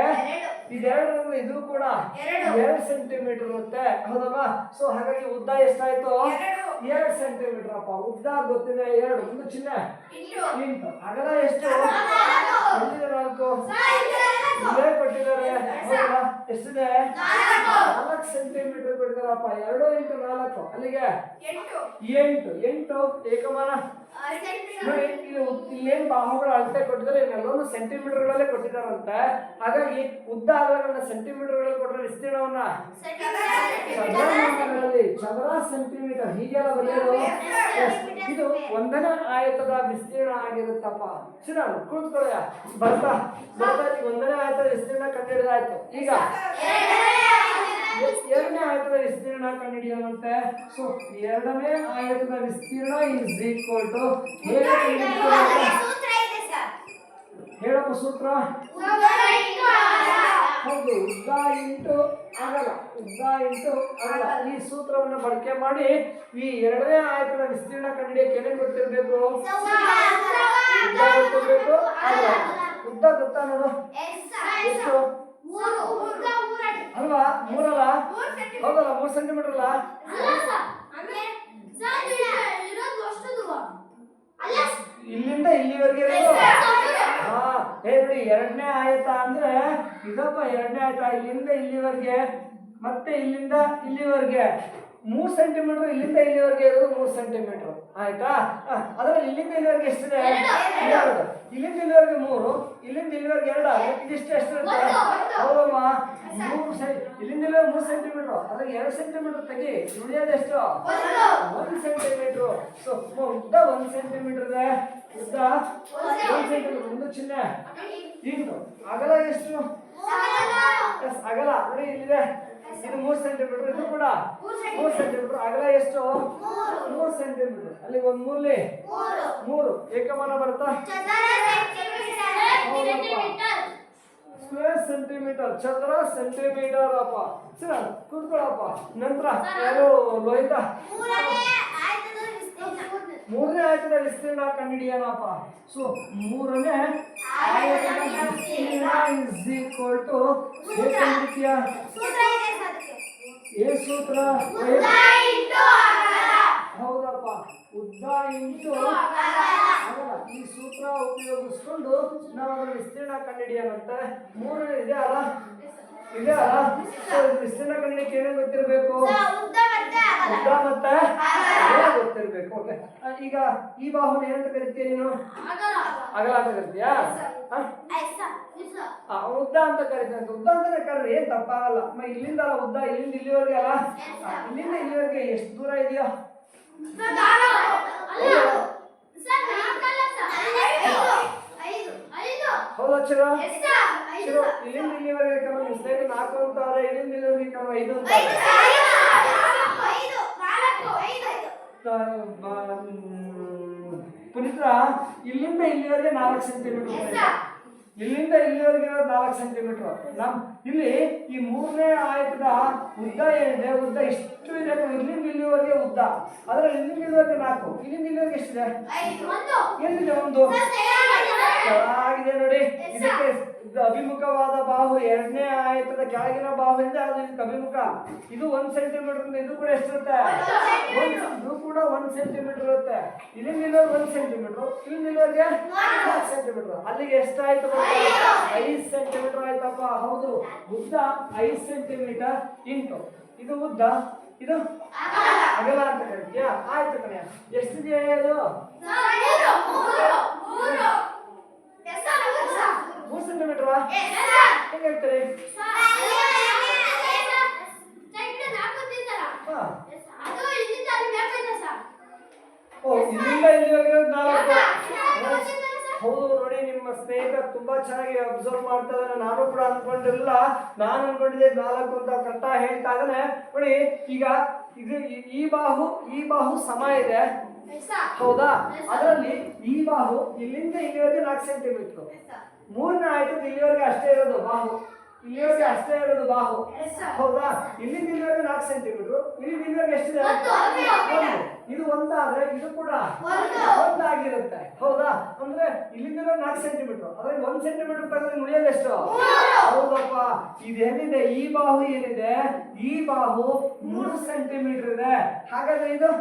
ಇದೆರಡು ಇದು ಕೂಡ ಎರಡು. ಸೆಂಟಿಮೀಟರ್ ಇರುತ್ತೆ. ಹೌದಲ್ವಾ? ಸೊ ಹಾಗಾಗಿ ಉದ್ದ ಎಷ್ಟಾಯ್ತು? ಎರಡು. ಸೆಂಟಿಮೀಟರ್ ಅಪ್ಪ. ಉದ್ದ ಗೊತ್ತಿಲ್ಲ ಎರಡು. ಒಂದು ಚಿನ್ನ? ಇಂಟು ಅಗಲ ಎಷ್ಟು? ನಾಲ್ಕು. ಇಲ್ಲೇ ಕೊಟ್ಟಿದ್ದಾರೆ. ಹೌದಾ ಎಷ್ಟಿದೆ? ನಾಲ್ಕು. ಸೆಂಟಿಮೀಟರ್ ಬಿಡ್ತಾರಪ್ಪ ಎರಡು ಇಂಟು ನಾಲ್ಕು ಅಲ್ಲಿಗೆ? ಎಂಟು. ಎಂಟು. ಏಕಮಾನ? ನೋಡಿ ಬಾಹುಗಳು ಅಳತೆ ಕೊಟ್ಟಿದ್ರೆ ಇವನ್ನೆಲ್ಲವೂ ಸೆಂಟಿಮೀಟರ್ಗಳಲ್ಲೇ ಕೊಟ್ಟಿದ್ದಾರಂತೆ. ಹಾಗಾಗಿ ಉದ್ದ ಅಗಲಗಳನ್ನ ಸೆಂಟಿಮೀಟರ್ಗಳಲ್ಲಿ ಕೊಟ್ಟರೆ ವಿಸ್ತೀರ್ಣವನ್ನ ಚದರ ಸೆಂಟಿಮೀಟರ್ ಹೀಗೆಲ್ಲ ಬರೆಯೋದು ಇದು ಒಂದನೇ ಆಯತದ ವಿಸ್ತೀರ್ಣ ಆಗಿರುತ್ತಪ್ಪ. ಚಿನ್ನ ಕೂತ್ಕೊಳ್ಳಯ್ಯ ಬರ್ತಾ ಬರ್ತಾ ಒಂದನೇ ಆಯತದ ವಿಸ್ತೀರ್ಣ ಕಂಡುಹಿಡಿದಾಯ್ತು ಈಗ ಎರಡನೇ ಆಯತದ ವಿಸ್ತೀರ್ಣ ಕಂಡುಹಿಡಿಯೋಣಂತೆ ಸೊ ಎರಡನೇ ಆಯತದ ವಿಸ್ತೀರ್ಣ ಇಸ್ ಈಕ್ವಲ್ ಟು? ಹೇಳಪ್ಪ ಸೂತ್ರ. ಹೌದು ಉದ್ದ ಇಂಟು ಅಗಲ ಉದ್ದ ಇಂಟು ಅಗಲ ಈ ಸೂತ್ರವನ್ನು ಬಳಕೆ ಮಾಡಿ ಈ ಎರಡನೇ ಆಯತದ ವಿಸ್ತೀರ್ಣ ಕಂಡುಹಿಡಿಯಕ್ಕೆ ಏನೇನು ಗೊತ್ತಿರಬೇಕು? ಉದ್ದ ಗೊತ್ತಿರಬೇಕು ಅಗಲ ಉದ್ದ ಗೊತ್ತಾ ನೋಡು? ಎಷ್ಟು? ಅಲ್ವಾ? ಮೂರಲ್ಲ? ಹೌದಲ್ಲ ಮೂರು ಸೆಂಟಿಮೀಟರ್ ಅಲ್ಲ? ಇಲ್ಲಿಂದ ಇಲ್ಲಿವರೆಗೆ ಹಾ ಏ ನೋಡಿ ಎರಡನೇ ಆಯತ ಅಂದ್ರೆ ಇದಪ್ಪ ಎರಡನೇ ಆಯತ ಇಲ್ಲಿಂದ ಇಲ್ಲಿವರೆಗೆ ಮತ್ತೆ ಇಲ್ಲಿಂದ ಇಲ್ಲಿವರೆಗೆ. ಮೂರು ಸೆಂಟಿಮೀಟರ್ ಇಲ್ಲಿಂದ ಇಲ್ಲಿವರೆಗೆ ಇರೋದು ಮೂರು ಸೆಂಟಿಮೀಟರ್ ಆಯ್ತಾ? ಅದರಲ್ಲಿ ಇಲ್ಲಿಂದ ಇಲ್ಲಿವರೆಗೆ ಎಷ್ಟಿದೆ ಇಲ್ಲಿಂದ ಇಲ್ಲಿವರೆಗೆ ಮೂರು ಇಲ್ಲಿಂದ ಇಲ್ಲಿವರೆಗೆ ಎರಡು. ಇದಿಷ್ಟು ಎಷ್ಟು ಇರುತ್ತೆ ಹೌದಮ್ಮ ಮೂರು ಸೆ ಇಲ್ಲಿಂದ ಇಲ್ಲಿವರೆಗೆ ಮೂರು ಸೆಂಟಿಮೀಟರ್. ಅದ್ರಾಗ ಎರಡು ಸೆಂಟಿಮೀಟರ್ ತೆಗಿ. ಉಳಿಯೋದು ಎಷ್ಟು? ಒಂದು. ಸೆಂಟಿಮೀಟರ್. ಸೊ ಉದ್ದ ಒಂದು ಸೆಂಟಿಮೀಟರ್ ಇದೆ. ಉದ್ದ? ಒಂದು. ಸೆಂಟಿಮೀಟರ್. ಒಂದು ಚಿಹ್ನೆ. ಇಂಟು ಅಗಲ ಎಷ್ಟು? ಎಸ್ ಅಗಲ. ನೋಡಿ ಇಲ್ಲಿದೆ. ಇದು ಮೂರು ಸೆಂಟಿಮೀಟರ್ ಇದು ಕೂಡ ಮೂರು ಸೆಂಟಿಮೀಟರ್ ಅಗಲ ಎಷ್ಟು? ಮೂರು. ಸೆಂಟಿಮೀಟರ್ ಅಲ್ಲಿ ಒಂದು ಮೂರ್ಲಿ? ಮೂರು. ಏಕಮಾನ ಬರುತ್ತಾ? ಸ್ಕ್ವೇರ್ ಸೆಂಟಿಮೀಟರ್ ಚದರ ಸೆಂಟಿಮೀಟರ್ ಅಪ್ಪ. ಸರಿ ಕೂತ್ಕೊಳ್ಳಪ್ಪ. ನಂತರ ಯಾರು? ಲೋಹಿತ? ಮೂರನೇ ಆಯತದ ವಿಸ್ತೀರ್ಣ. ಕಂಡಿಡಿಯನಪ್ಪ ಸೊ ಮೂರನೇ ಆಯತದ ವಿಸ್ತೀರ್ಣ ಇಸ್ ಈಕ್ವಲ್ ಟು ಸೂತ್ರ? ಹೌದಪ್ಪ. ಉದ್ದ ಇಂಟು ಈ ಸೂತ್ರ ಉಪಯೋಗಿಸ್ಕೊಂಡು ನಾವು ಅದರ ವಿಸ್ತೀರ್ಣ ಕಂಡುಹಿಡಿಯೋಣಂತೆ. ಮೂರನೇ ಇದೆ ಅಲ್ಲ? ಇದೆ ಅಲ್ಲ? ವಿಸ್ತೀರ್ಣ ಕಂಡುಹಿಡಿಯಕ್ಕೆ ಏನೇನು ಗೊತ್ತಿರಬೇಕು? ಉದ್ದ ಮತ್ತೆ ಗೊತ್ತಿರಬೇಕು. ಈಗ ಈ ಬಾಹು ಏನಂತ ಕರಿತೀಯ ನೀನು? ಅಗಲ ಅಂತ ಕರಿತೀಯಾ? ಉದ್ದ ಅಂತ ಕರಿತೀನಿ ಉದ್ದ ಅಂತ ಕರ್ರಿ ಏನ್ ತಪ್ಪಾಗಲ್ಲ. ಮ ಇಲ್ಲಿಂದ ಅಲ್ಲ ಉದ್ದ ಇಲ್ಲಿಂದ ಇಲ್ಲಿವರೆಗೆ ಅಲ್ಲ? ಇಲ್ಲಿಂದ ಇಲ್ಲಿವರೆಗೆ ಎಷ್ಟು ದೂರ ಇದೆಯಾ? ಹೌದಾ ಚಿರ ಚಿರ ಇಲ್ಲಿಂದ ಇಲ್ಲಿವರೆಗೆ ಕಮ್ಮ ನಾಲ್ಕು ಅಂತಾರೆ ಇಲ್ಲಿಂದ ಇಲ್ಲಿವರೆಗೆ ಕರ್ಮ ಐದು ಅಂತಾರೆ. ಪುನೀತ ಇಲ್ಲಿಂದ ಇಲ್ಲಿವರೆಗೆ ನಾಲ್ಕು ಸೆಂಟಿಮೀಟರ್ ಇಲ್ಲಿಂದ ಇಲ್ಲಿವರೆಗೆ ಇರೋದು ನಾಲ್ಕು ಸೆಂಟಿಮೀಟರ್ ನಮ್ ಇಲ್ಲಿ ಈ ಮೂರನೇ ಆಯತದ ಉದ್ದ ಏನಿದೆ? ಉದ್ದ ಇಷ್ಟು ಇದೆ ಇಲ್ಲಿಂದ ಇಲ್ಲಿವರೆಗೆ ಉದ್ದ. ಅದರಲ್ಲಿ ಇಲ್ಲಿಂದ ಇಲ್ಲಿವರೆಗೆ ನಾಲ್ಕು. ಇಲ್ಲಿಂದ ಇಲ್ಲಿವರೆಗೆ ಎಷ್ಟಿದೆ? ಎಲ್ಲಿದೆ? ಒಂದು. ಆಗಿದೆ ನೋಡಿ. ಇದಕ್ಕೆ ಇದು ಅಭಿಮುಖವಾದ ಬಾಹು ಎರಡನೇ ಆಯತದ ಕೆಳಗಿನ ಬಾಹುವಿಂದ ಅದು ಅಭಿಮುಖ. ಇದು ಒಂದ್ ಸೆಂಟಿಮೀಟರ್ ಇದು ಕೂಡ ಎಷ್ಟಿರುತ್ತೆ? ಇದು ಕೂಡ ಒಂದ್ ಸೆಂಟಿಮೀಟರ್ ಇರುತ್ತೆ. ಇಲ್ಲಿ ಇಲ್ಲಿವರೆಗೆ ಒಂದ್ ಸೆಂಟಿಮೀಟರ್. ಇಲ್ಲಿ ನಾಲ್ಕು ಸೆಂಟಿಮೀಟರ್. ಅಲ್ಲಿಗೆ ಎಷ್ಟಾಯ್ತು ಐದು ಸೆಂಟಿಮೀಟರ್ ಆಯ್ತಪ್ಪ. ಹೌದು. ಉದ್ದ ಐದು ಸೆಂಟಿಮೀಟರ್ ಇಂಟು. ಇದು ಉದ್ದ? ಇದು? ಅಗಲ ಅಂತ ಕರಿತೀಯಾ ಆಯ್ತು ಕಣೆ. ಎಷ್ಟು ಇದು ಮೂರು ಸೆಂಟಿಮೀಟರ್ ಹೆಂಗ್ ಹೇಳ್ತಾರೆ? ಓ ಇಲ್ಲಿಂದ ಇಲ್ಲಿವರೆಗೆ ನಾಲ್ಕು. ಹೌದು ನೋಡಿ ನಿಮ್ಮ ಸ್ನೇಹಿತ ತುಂಬಾ ಚೆನ್ನಾಗಿ ಅಬ್ಸರ್ವ್ ಮಾಡ್ತಾ ಇದ್ದಾನೆ. ನಾನು ಕೂಡ ಅನ್ಕೊಂಡಿರಲಿಲ್ಲ. ನಾನು ಅನ್ಕೊಂಡಿದ್ದೆ ನಾಲ್ಕು ಅಂತ ಕಟ್ಟ ಹೇಳ್ತಾ ಇದ್ದಾನೆ. ನೋಡಿ ಈಗ ಇದು ಈ- ಈ ಬಾಹು ಈ ಬಾಹು ಸಮ ಇದೆ. ಹೌದಾ? ಅದರಲ್ಲಿ ಈ ಬಾಹು ಇಲ್ಲಿಂದ ಇಲ್ಲಿವರೆಗೆ ನಾಲ್ಕು ಸೆಂಟಿಮೀಟರ್ ಮೂರನೇ ಆಯ್ತು ಇಲ್ಲಿವರೆಗೆ ಅಷ್ಟೇ ಇರೋದು ಬಾಹು. ಇಲ್ಲಿವರೆಗೆ ಅಷ್ಟೇ ಇರೋದು ಬಾಹು. ಹೌದಾ? ಇಲ್ಲಿ ನಿಲ್ವರೆಗೆ ನಾಲ್ಕು ಸೆಂಟಿಮೀಟರ್ ಇಲ್ಲಿ ನಿಲ್ವರೆಗೆ ಎಷ್ಟು ಒಂದು. ಇದು ಒಂದಾದ್ರೆ ಇದು ಕೂಡ ಒಂದಾಗಿರುತ್ತೆ. ಹೌದಾ? ಅಂದ್ರೆ ಇಲ್ಲಿಂದ ನಾಲ್ಕು ಸೆಂಟಿಮೀಟರ್ ಅದ್ರಲ್ಲಿ ಒಂದ್ ಸೆಂಟಿಮೀಟರ್ ಪಡೆದ್ರೆ ಮುಳಿಯೋದು ಎಷ್ಟು? ಹೌದಪ್ಪ. ಇದೇನಿದೆ? ಈ ಬಾಹು ಏನಿದೆ? ಈ ಬಾಹು ಮೂರು ಸೆಂಟಿಮೀಟರ್ ಇದೆ. ಹಾಗಾದ್ರೆ ಇದು?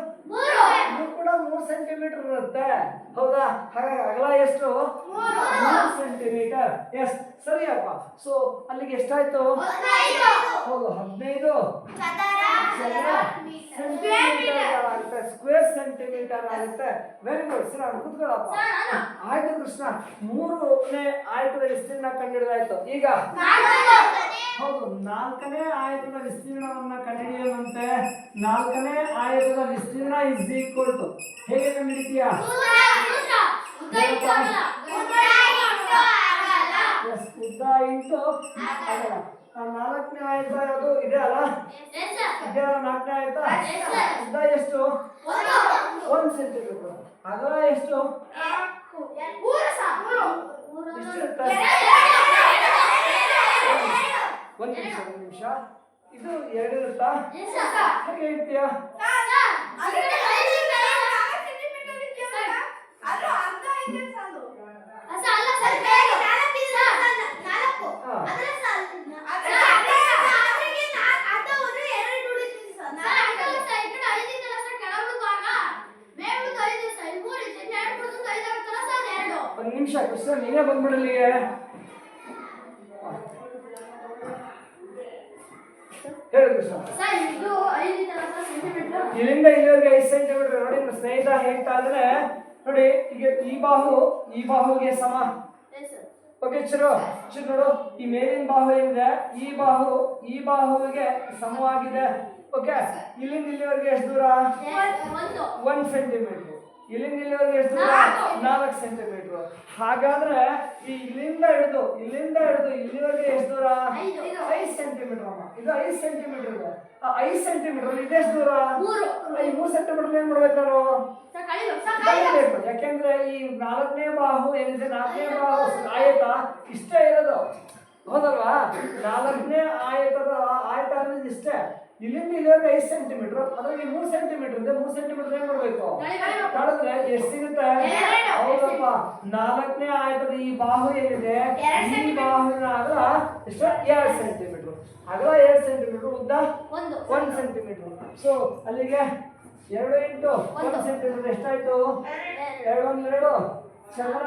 ಇದು ಕೂಡ ಮೂರು ಸೆಂಟಿಮೀಟರ್ ಇರುತ್ತೆ. ಹೌದಾ? ಹಾಗಾಗಿ ಅಗಲ ಎಷ್ಟು? ಮೂರು ಸೆಂಟಿಮೀಟರ್ ಎಸ್ ಸರಿಯಪ್ಪ ಸೊ ಅಲ್ಲಿಗೆ ಎಷ್ಟಾಯ್ತು? ಹೌದು ಹದಿನೈದು. ಸೆಂಟಿಮೀಟರ್ ಆಗುತ್ತೆ ಸ್ಕ್ವೇರ್ ಸೆಂಟಿಮೀಟರ್ ಆಗುತ್ತೆ. ವೆರಿ ಗುಡ್ ಸರ್ ಕೂತ್ಕೊಳ್ಳಪ್ಪ. ಆಯ್ತು ಕೃಷ್ಣ ಮೂರನೇ ಆಯತದ ವಿಸ್ತೀರ್ಣ ಕಂಡಿಡಿದಾಯ್ತು ಈಗ? ಹೌದು ನಾಲ್ಕನೇ ಆಯತದ ವಿಸ್ತೀರ್ಣವನ್ನ ಕಂಡುಹಿಡಿಯುವಂತೆ. ನಾಲ್ಕನೇ ಆಯತದ ವಿಸ್ತೀರ್ಣ ಇಸ್ ಈಕ್ವಲ್ ಟು ಹೇಗೆ ಕಂಡುಹಿಡಿತೀಯಾ? ಉದ್ದ ಇಂಟು ಅಗಲ. ಆ ನಾಲ್ಕನೇ ಆಯ್ತಾ ಅದು ಇದೆ ಅಲ್ಲ? ಇದೆ ಅಲ್ಲ ನಾಲ್ಕನೇ ಆಯ್ತಾ ಉದ್ದ ಎಷ್ಟು? ಒಂದು. ಸೆಂಟಿಮೀಟರ್ ಅಗಲ ಎಷ್ಟು? ಒಂದು ನಿಮಿಷ ಒಂದು ನಿಮಿಷ. ಇದು ಎರಡು ಇರುತ್ತಾ? ಹೇಗೆ ಹೇಳ್ತೀಯಾ? ನೀನೇ ಬಂದ್ಬಿಡಲಿ ಇಲ್ಲಿಂದ ಇಲ್ಲಿವರೆಗೆ ಐದು ಸೆಂಟಿಮೀಟರ್ ನೋಡಿ ಸ್ನೇಹಿತ ಹೇಳ್ತಾ ಅಂದ್ರೆ ನೋಡಿ ಈಗ ಈ ಬಾಹು ಈ ಬಾಹುಗೆ ಸಮ. ಓಕೆ ಚರು ಚಿರು ನೋಡು ಈ ಮೇಲಿನ ಬಾಹು ಏನಿದೆ? ಈ ಬಾಹು ಈ ಬಾಹುವಿಗೆ ಸಮವಾಗಿದೆ. ಓಕೆ ಇಲ್ಲಿಂದ ಇಲ್ಲಿವರೆಗೆ ಎಷ್ಟು ದೂರ? ಒನ್ ಸೆಂಟಿಮೀಟರ್ ಇಲ್ಲಿಂದ ಇಲ್ಲಿವರೆಗೆ ಎಷ್ಟು ನಾಲ್ಕು. ಸೆಂಟಿಮೀಟರ್ ಹಾಗಾದ್ರೆ ಈ ಇಲ್ಲಿಂದ ಹಿಡಿದು ಇಲ್ಲಿಂದ ಹಿಡಿದು ಇಲ್ಲಿವರೆಗೆ ಎಷ್ಟು ದೂರ? ಐದು. ಸೆಂಟಿಮೀಟರ್ ಅಮ್ಮ. ಇದು ಐದು ಸೆಂಟಿಮೀಟರ್ ಇದೆ. ಆ ಐದು ಸೆಂಟಿಮೀಟರ್ ಇದೆಷ್ಟು ದೂರ? ಈ ಮೂರು ಸೆಂಟಿಮೀಟರ್ ಏನ್ ಮಾಡ್ಬೇಕು ನಾನು ಸರ್ ಕಳಿಬೇಕು. ಯಾಕೆಂದ್ರೆ ಈ ನಾಲ್ಕನೇ ಬಾಹು ಏನಿದೆ? ನಾಲ್ಕನೇ ಬಾಹು ಆಯತ. ಇಷ್ಟೇ ಇರೋದು. ಹೌದಲ್ವಾ? ನಾಲ್ಕನೇ ಆಯತದ ಆಯತ ಅನ್ನೋದು ಇಷ್ಟೇ. ಇಲ್ಲಿಂದ ಇಲ್ಲಿವರೆಗೆ ಐದು ಸೆಂಟಿಮೀಟರ್ ಅದ್ರಲ್ಲಿ ಮೂರು ಸೆಂಟಿಮೀಟರ್ ಇದೆ ಮೂರು ಸೆಂಟಿಮೀಟರ್ ಏನ್ ಮಾಡ್ಬೇಕು. ಕಳೆದ್ರೆ ಎಷ್ಟು ಸಿಗುತ್ತೆ. ಹೌದಪ್ಪ. ನಾಲ್ಕನೇ ಆಯ್ತದ ಈ ಬಾಹು ಏನಿದೆ? ಈ ಬಾಹುನ ಅಗಲ ಎಷ್ಟು? ಎರಡು ಸೆಂಟಿಮೀಟರ್ ಅಗಲ ಎರಡು ಸೆಂಟಿಮೀಟರ್ ಉದ್ದ ಒಂದು ಒನ್ ಸೆಂಟಿಮೀಟರ್ ಸೊ ಅಲ್ಲಿಗೆ ಎರಡು ಇಂಟು ಒಂದು. ಸೆಂಟಿಮೀಟರ್ ಎಷ್ಟಾಯ್ತು? ಎರಡು. ಒಂದು ಎರಡು. ಚಂದ್ರ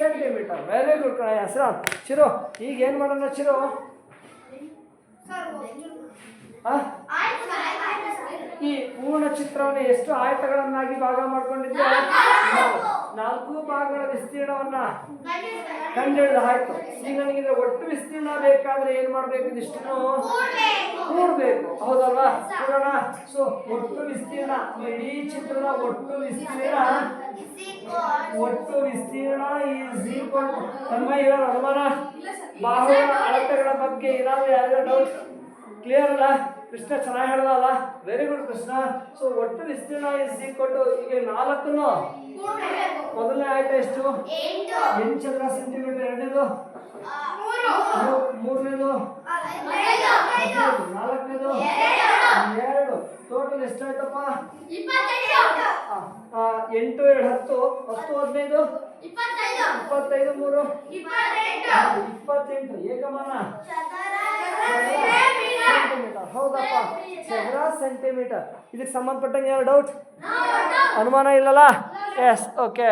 ಸೆಂಟಿಮೀಟರ್ ವೆರಿ ಗುಡ್ ಕಣ ಹೆಸರ ಚಿರು ಈಗ ಏನು ಮಾಡೋಣ ಚಿರು? ಸರ್ ಆ? ಆಯ್ತು ಆಯ್ತು ಈ ಪೂರ್ಣ ಚಿತ್ರವನ್ನು ಎಷ್ಟು ಆಯತಗಳನ್ನಾಗಿ ಭಾಗ ಮಾಡ್ಕೊಂಡಿದ್ದೀವಿ ನಾಲ್ಕು. ಭಾಗಗಳ ವಿಸ್ತೀರ್ಣವನ್ನ ಕಂಡುಹಿಡಿದ ಆಯ್ತು. ಈಗ ನನಗೆ ಒಟ್ಟು ವಿಸ್ತೀರ್ಣ ಬೇಕಾದ್ರೆ ಏನ್ ಮಾಡ್ಬೇಕು ಇದಿಷ್ಟನ್ನು? ಕೂಡ್ಬೇಕು ಹೌದಲ್ವಾ? ಕೂಡೋಣ. ಸೊ ಒಟ್ಟು ವಿಸ್ತೀರ್ಣ ಇಡೀ ಚಿತ್ರದ ಒಟ್ಟು ವಿಸ್ತೀರ್ಣ. ಒಟ್ಟು ವಿಸ್ತೀರ್ಣ ಈಸ್ ಈಕ್ವಲ್ ತನ್ಮಯ ಇರೋ ಅನುಮಾನ? ಬಾಹುಗಳ ಅಳತೆಗಳ ಬಗ್ಗೆ ಇರಲ್ಲ ಯಾರು ಡೌಟ್ ಕ್ಲಿಯರ್ ಅಲ್ಲ? ಕೃಷ್ಣ ಚೆನ್ನಾಗಿ ಹೇಳ್ದಲ್ಲ ವೆರಿ ಗುಡ್ ಕೃಷ್ಣ. ಸೊ ಒಟ್ಟು ವಿಸ್ತೀರ್ಣ ಇಸ್ ಈಕ್ವಲ್ ಈಗ ನಾಲ್ಕನ್ನು? ಮೊದಲನೇ ಆಯ್ತಾ ಎಷ್ಟು? ಎಂಟು. ಚದರ ಸೆಂಟಿಮೀಟರ್ ಎರಡನೇದು? ಮೂರು. ಮೂರನೇದು. ನಾಲ್ಕನೇದು? ಎರಡು. ಟೋಟಲ್ ಎಷ್ಟಾಯ್ತಪ್ಪ? ಎಂಟು ಎರಡು ಹತ್ತು. ಹತ್ತು ಹದಿನೈದು? ಇಪ್ಪತ್ತೈದು. ಮೂರು? ಇಪ್ಪತ್ತೆಂಟು. ಏಕಮಾನ? ಸೆಂಟಿಮೀಟರ್ ಹೌದಪ್ಪ. ಚದರ ಸೆಂಟಿಮೀಟರ್ ಇದಕ್ಕೆ ಸಂಬಂಧಪಟ್ಟಂಗೆ ಯಾವ ಡೌಟ್ ಅನುಮಾನ ಇಲ್ಲಲ್ಲ? ಎಸ್ ಓಕೆ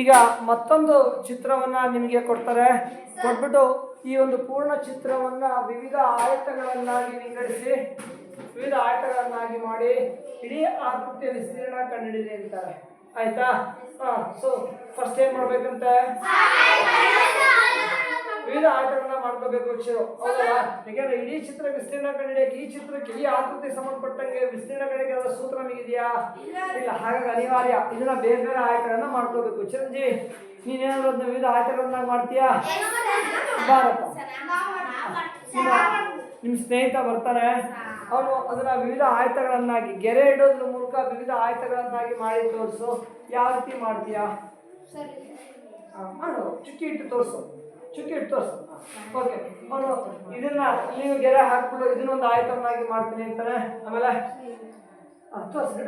ಈಗ ಮತ್ತೊಂದು ಚಿತ್ರವನ್ನ ನಿಮಗೆ ಕೊಡ್ತಾರೆ. ಕೊಟ್ಬಿಟ್ಟು ಈ ಒಂದು ಪೂರ್ಣ ಚಿತ್ರವನ್ನ ವಿವಿಧ ಆಯತಗಳನ್ನಾಗಿ ವಿಂಗಡಿಸಿ, ವಿವಿಧ ಆಯತಗಳನ್ನಾಗಿ ಮಾಡಿ, ಇಡೀ ಆಕೃತಿಯ ವಿಸ್ತೀರ್ಣ ಕಂಡುಹಿಡಿದೆ ಅಂತಾರೆ. ಆಯ್ತಾ? ಹಾಂ ಸೊ ಫಸ್ಟ್ ಏನ್ ಮಾಡ್ಬೇಕಂತೆ? ವಿವಿಧ ಆಟಗಳನ್ನ ಮಾಡ್ಕೋಬೇಕು ಚಿರು ಹೌದಲ್ಲ ಯಾಕಂದ್ರೆ ಇಡೀ ಚಿತ್ರ ವಿಸ್ತೀರ್ಣ ಕಂಡಿಡಿಯಕ್ಕೆ ಈ ಚಿತ್ರಕ್ಕೆ ಈ ಆಕೃತಿ ಸಂಬಂಧಪಟ್ಟಂಗೆ ವಿಸ್ತೀರ್ಣ ಕಡೆಗೆ ಅದರ ಸೂತ್ರ ನಿಮಗಿದೆಯಾ? ಇಲ್ಲ. ಹಾಗಾಗಿ ಅನಿವಾರ್ಯ. ಇದನ್ನ ಬೇರೆ ಬೇರೆ ಆಯ್ಕೆಗಳನ್ನ ಮಾಡ್ಕೋಬೇಕು. ಚಿರಂಜಿ ನೀನೇನಾದ್ರು ಅದನ್ನ ವಿವಿಧ ಆಯ್ಕೆಗಳನ್ನ ಮಾಡ್ತೀಯಾ? ಬಾರಪ್ಪ. ನಿಮ್ಮ ಸ್ನೇಹಿತ ಬರ್ತಾನೆ. ಅವನು ಅದನ್ನ ವಿವಿಧ ಆಯ್ತಗಳನ್ನಾಗಿ ಗೆರೆ ಇಡೋದ್ರ ಮೂಲಕ ವಿವಿಧ ಆಯ್ತಗಳನ್ನಾಗಿ ಮಾಡಿ ತೋರಿಸು. ಯಾವ ರೀತಿ ಮಾಡ್ತೀಯಾ? ಮಾಡು. ಚುಕ್ಕಿ ಇಟ್ಟು ತೋರಿಸು. ಚುಕ್ಕಿ ಇಟ್ಟು ತೋರಿಸು. ಓಕೆ ಅವನು ಇದನ್ನ ನೀವು ಗೆರೆ ಹಾಕ್ಬಿಡು ಇದನ್ನೊಂದು ಆಯತವನ್ನಾಗಿ ಮಾಡ್ತೀನಿ ಅಂತಾನೆ. ಆಮೇಲೆ ತೋರ್ಸು.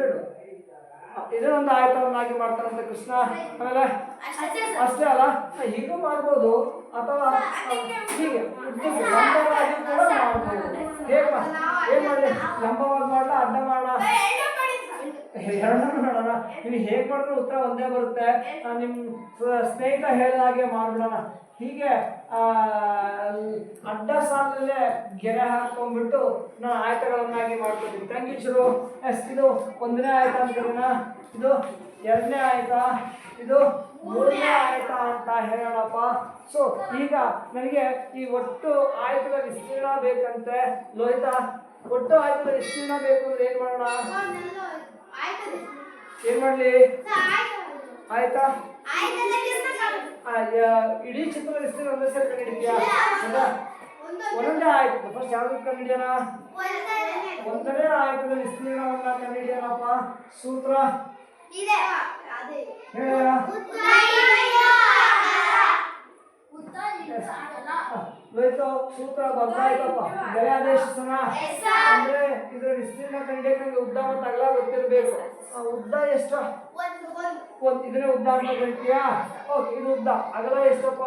ಆ, ಇದನ್ನೊಂದು ಆಯತವನ್ನಾಗಿ ಮಾಡ್ತಾನಂತ ಕೃಷ್ಣ. ಆಮೇಲೆ ಅಷ್ಟೇ ಅಲ್ಲ ಹೀಗೂ ಮಾಡ್ಬೋದು. ಅಥವಾ ಹೀಗೆ ಲಂಬವಾಗಿ ಕೂಡ ಮಾಡ್ಬೋದು. ಹೇಗೆ ಏನ್ ಮಾಡಲಿ? ಲಂಬವಾಗಿ ಮಾಡ್ಲಾ ಅಡ್ಡ ಮಾಡಲಾ ಎರಡನ್ನೂ ಹೇಳೋಣ. ನೀವು ಹೇಗೆ ಮಾಡಿದ್ರು ಉತ್ತರ ಒಂದೇ ಬರುತ್ತೆ. ನಿಮ್ಮ ಸ್ನೇಹಿತ ಹೇಳಿದ ಹಾಗೆ ಮಾಡ್ಬಿಡೋಣ. ಹೀಗೆ ಅಡ್ಡ ಸಾಲಲ್ಲೇ ಗೆರೆ ಹಾಕೊಂಡ್ಬಿಟ್ಟು ನಾನು ಆಯತಗಳನ್ನಾಗಿ ಮಾಡ್ಕೊತೀನಿ. ಶುರು. ಎಸ್, ಇದು ಒಂದನೇ ಆಯ್ತು ಹೇಳೋಣ. ಇದು ಎರಡನೇ ಆಯತ. ಇದು ಮೂರನೇ ಆಯತ ಅಂತ ಹೇಳೋಣಪ್ಪ. ಸೊ ಈಗ ನನಗೆ ಈ ಒಟ್ಟು ಆಯತದ ವಿಸ್ತೀರ್ಣ ಬೇಕಂತೆ. ಲೋಹಿತ, ಒಟ್ಟು ಆಯತದ ವಿಸ್ತೀರ್ಣ ಬೇಕು ಅಂದ್ರೆ ಏನು ಮಾಡೋಣ? ಏನ್ ಮಾಡ್ಲಿ? ಆಯ್ತಾ. ಇಡೀ ಚಿತ್ರ ಹೆಸರು ಒಂದೇ ಸರಿ ಕಂಡಿಡಿದ್ಯಾ ಹೌದಾ? ಒಂದೊಂದೇ ಆಯ್ತು. ಫಸ್ಟ್ ಯಾವ್ದು ಕಂಡಿಡಿಯೋಣ ಒಂದನೇ ಆಯತದ ವಿಸ್ತೀರ್ಣವನ್ನ ಕಂಡಿಡಿಯೋಣಪ್ಪ ಸೂತ್ರ? ಹೇಳ. ಲೋಹಿತ ಸೂತ್ರ ಬರ್ತಾಯ್ತಪ್ಪ ಬೆಲೆ ಆದೇಶನ ಅಂದ್ರೆ ಇದ್ರ ವಿಸ್ತೀರ್ಣ ನಂಗೆ ಉದ್ದ ಮತ್ತು ಅಗಲ ಗೊತ್ತಿರ್ಬೇಕು. ಆ ಉದ್ದ ಎಷ್ಟು? ಒಂದ್ ಇದನ್ನೇ ಉದ್ದ ಅಂತ ಕರಿತೀಯಾ? ಓಕೆ ಇದು ಉದ್ದ. ಅಗಲ ಎಷ್ಟಪ್ಪ?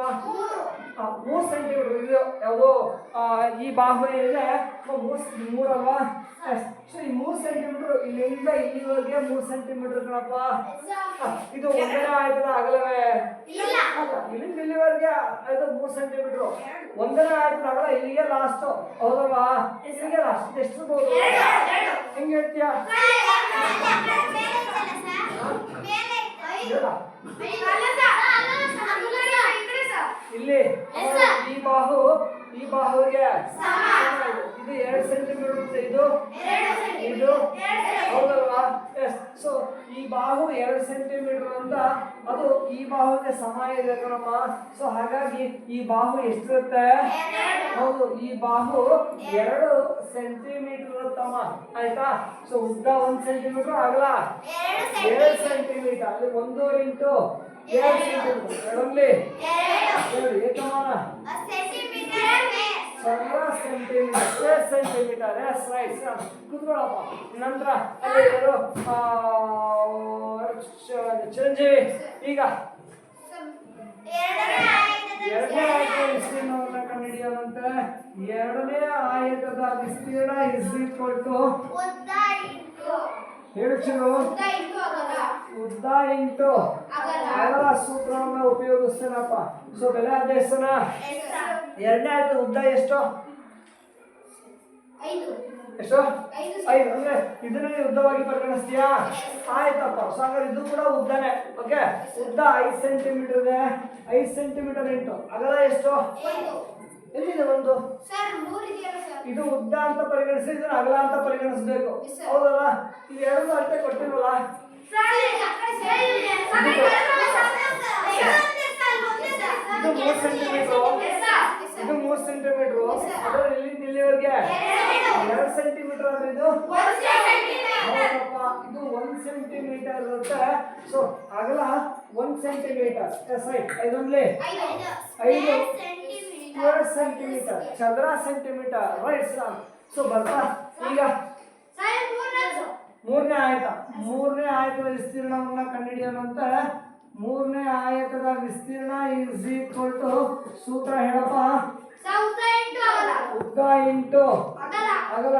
ಮೂರು ಆ, ಮೂರು ಸೆಂಟಿಮೀಟರ್ ಇದು ಯಾವುದೋ ಈ ಬಾಹು ಇದೆ ಮೂರು ಮೂರಲ್ವಾ? ಸೊ ಈ ಮೂರು ಸೆಂಟಿಮೀಟರ್ ಇಲ್ಲಿಂದ ಇಲ್ಲಿವರೆಗೆ ಮೂರು ಸೆಂಟಿಮೀಟರ್ ಕಣಪ್ಪ. ಇದು ಒಂದನೇ ಆಯ್ತದ ಆಗಲವೇ? ಇಲ್ಲ. ಇಲ್ಲಿಂದ ಇಲ್ಲಿವರೆಗೆ ಆಯ್ತು ಮೂರು ಸೆಂಟಿಮೀಟರ್. ಒಂದೇ ಆಯ್ತದ ಆಗಲ್ಲ ಇಲ್ಲಿಗೆ ಲಾಸ್ಟ್ ಹೌದಲ್ವಾ? ಇಲ್ಲಿಗೆ ಲಾಸ್ಟ್ ಎಷ್ಟು ಇರ್ಬೋದು ಹೆಂಗೆ ಹೇಳ್ತೀಯಾ? ಹೇಳ. ಇಲ್ಲಿ ಈ ಬಾಹು ಈ ಬಾಹುಗೆ. ಇದು ಎರಡು ಸೆಂಟಿಮೀಟರ್ ಇದೆ? ಇದು? ಹೌದಲ್ವಾ? ಎಸ್ ಸೊ ಈ ಬಾಹು ಎರಡು ಸೆಂಟಿಮೀಟರ್ ಅಂತ ಅದು ಈ ಬಾಹುಗೆ ಸಮ ಇದೆ ಕಣಮ್ಮ ಸೊ ಹಾಗಾಗಿ ಈ ಬಾಹು ಎಷ್ಟಿರುತ್ತೆ? ಹೌದು ಈ ಬಾಹು ಎರಡು ಸೆಂಟಿಮೀಟರ್ ಇರುತ್ತಮ್ಮ ಆಯ್ತಾ? ಸೊ ಉದ್ದ ಒಂದ್ ಸೆಂಟಿಮೀಟರ್ ಆಗಲ್ಲ ಎರಡು ಸೆಂಟಿಮೀಟರ್ ಅಲ್ಲಿ ಒಂದು ಇಂಟು ಎರಡಲ್ಲಿ ಎರಡು ಏಕಮಾನ ಚದರ ಸೆಂಟಿಮೀಟರ್ ಸೆಂಟಿಮೀಟರ್ ಎಸ್ ರೈಟ್ ಕೂತ್ಕೊಳ್ಳಪ್ಪ. ನಂತರ ಚಿರಂಜೀವಿ. ಈಗ ಎರಡನೇ ಆಯತದ ವಿಸ್ತೀರ್ಣವನ್ನು ಕಂಡುಹಿಡಿಯೋದಂತೆ. ಎರಡನೇ ಆಯತದ ವಿಸ್ತೀರ್ಣ ಇಸ್ ಈಕ್ವಲ್ ಟು ಹೇಳು ಚಿರು. ಉದ್ದ ಇಂಟು ಅಗಲ ಸೂತ್ರವನ್ನು ಉಪಯೋಗಿಸ್ತೇನಪ್ಪ. ಸೊ ಬೆಲೆ ಅಧ್ಯಕ್ಷನ ಎರಡನೇ ಆಯ್ತು ಉದ್ದ ಎಷ್ಟು? ಎಷ್ಟು? ಐದು. ಅಂದ್ರೆ ಇದನ್ನ ನೀನು ಉದ್ದವಾಗಿ ಪರಿಗಣಿಸ್ತೀಯಾ? ಆಯ್ತಪ್ಪ. ಸೊ ಹಾಗಾದ್ರೆ ಇದು ಕೂಡ ಉದ್ದನೆ. ಓಕೆ? ಉದ್ದ ಐದು ಸೆಂಟಿಮೀಟರ್ ಇದೆ ಐದು ಸೆಂಟಿಮೀಟರ್ ಇಂಟು ಅಗಲ ಎಷ್ಟು? ಎಲ್ಲಿದೆ ಒಂದು? ಇದು ಉದ್ದ ಅಂತ ಪರಿಗಣಿಸಿ ಇದನ್ನ ಅಗಲ ಅಂತ ಪರಿಗಣಿಸ್ಬೇಕು. ಹೌದಲ್ಲ? ಇದು ಎರಡು ಅಳತೆ ಕೊಟ್ಟಿಲ್ವಲ್ಲ? ಇದು ಮೂರು ಸೆಂಟಿಮೀಟರ್ ಇದು ಮೂರು ಸೆಂಟಿಮೀಟರ್ ಇಲ್ಲಿಂದ ಇಲ್ಲಿವರೆಗೆ ಎರಡು. ಸೆಂಟಿಮೀಟರ್ ಅಂದ್ರೆ ಇದು? ಇದು ಸೆಂಟಿಮೀಟರ್ ಇರುತ್ತೆ. ಸೊ ಅಗಲ ಒಂದ್ ಸೆಂಟಿಮೀಟರ್ ಎಸ್ ರೈಟ್ ಐದು ಎರಡು ಸೆಂಟಿಮೀಟರ್ ಚದರ ಸೆಂಟಿಮೀಟರ್ ರೈಟ್ ಸೊ ಬರ್ತಾ ಈಗ ಮೂರನೇ ಆಯತ ಮೂರನೇ ಆಯತದ ವಿಸ್ತೀರ್ಣವನ್ನ ಕಂಡುಹಿಡಿಯೋಣಂತ ಮೂರನೇ ಆಯತದ ವಿಸ್ತೀರ್ಣ ಇಸ್ ಈಕ್ವಲ್ ಟು ಸೂತ್ರ ಹೇಳಪ್ಪ. ಉದ್ದ ಇಂಟು ಅಗಲ.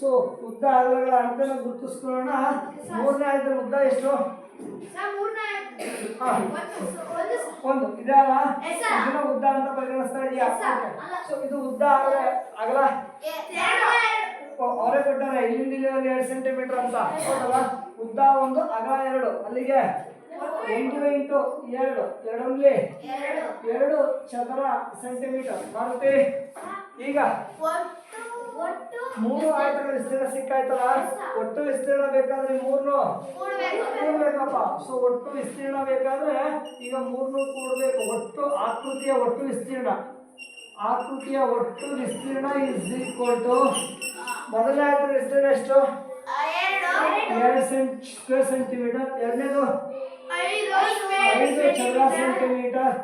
ಸೊ ಉದ್ದ ಅಗಲಗಳ ಅರ್ಥನ ಗುರುತಿಸ್ಕೊಳ್ಳೋಣ. ಮೂರನೇ ಆಯತದ ಉದ್ದ ಎಷ್ಟು. ಒಂದು ಇದಲ್ಲ ಇದನ್ನ ಉದ್ದ ಅಂತ ಪರಿಗಣಿಸ್ತಾ ಇದೆಯಾ? ಸೊ ಇದು ಉದ್ದ ಆದ್ರೆ ಅಗಲ? ಅವರೇ ಕೊಟ್ಟಾರೆ ಇಲ್ಲಿಂದ ಇಲ್ಲಿವರೆಗೆ ಎರಡು ಸೆಂಟಿಮೀಟರ್ ಅಂತ. ಹೌದಲ್ಲ ಉದ್ದ ಒಂದು ಅಗಲ ಎರಡು. ಅಲ್ಲಿಗೆ ಎಂಟು ಇಂಟು ಎರಡು. ಎರಡಲ್ಲಿ ಎರಡು ಚದರ ಸೆಂಟಿಮೀಟರ್ ಮಾರುತಿ, ಈಗ ಮೂರು ಆಯತಗಳ ವಿಸ್ತೀರ್ಣ ಸಿಕ್ಕಾಯ್ತಲ್ಲ? ಒಟ್ಟು ವಿಸ್ತೀರ್ಣ ಬೇಕಾದ್ರೆ ಮೂರ್ನು? ಕೂಡಬೇಕಪ್ಪ. ಸೊ ಒಟ್ಟು ವಿಸ್ತೀರ್ಣ ಬೇಕಾದ್ರೆ ಈಗ ಮೂರ್ನು ಕೂಡಬೇಕು. ಒಟ್ಟು ಆಕೃತಿಯ ಒಟ್ಟು ವಿಸ್ತೀರ್ಣ. ಆಕೃತಿಯ ಒಟ್ಟು ವಿಸ್ತೀರ್ಣ ಇಸ್ ಈಕ್ವಲ್ ಟು ಮೊದಲನೇ ಆಯತದ ವಿಸ್ತೀರ್ಣ ಎಷ್ಟು? ಎರಡು ಸೆಂಟ್ ಸ್ಕ್ವೇರ್ ಸೆಂಟಿಮೀಟರ್ ಎರಡನೇದು ಐದು ಚದರ ಸೆಂಟಿಮೀಟರ್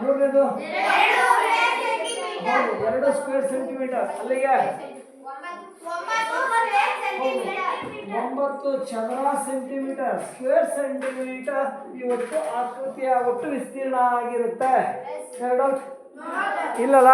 ಮೂರನೇದು ಹೌದು ಎರಡು ಸ್ಕ್ವೇರ್ ಸೆಂಟಿಮೀಟರ್ ಅಲ್ಲಿಗೆ ಒಂಬತ್ತು ಚದರ ಸೆಂಟಿಮೀಟರ್ ಸ್ಕ್ವೇರ್ ಸೆಂಟಿಮೀಟರ್ ಈ ಒಟ್ಟು ಆಕೃತಿಯ ಒಟ್ಟು ವಿಸ್ತೀರ್ಣ ಆಗಿರುತ್ತೆ. ಎರಡು ಇಲ್ಲಲ್ಲ?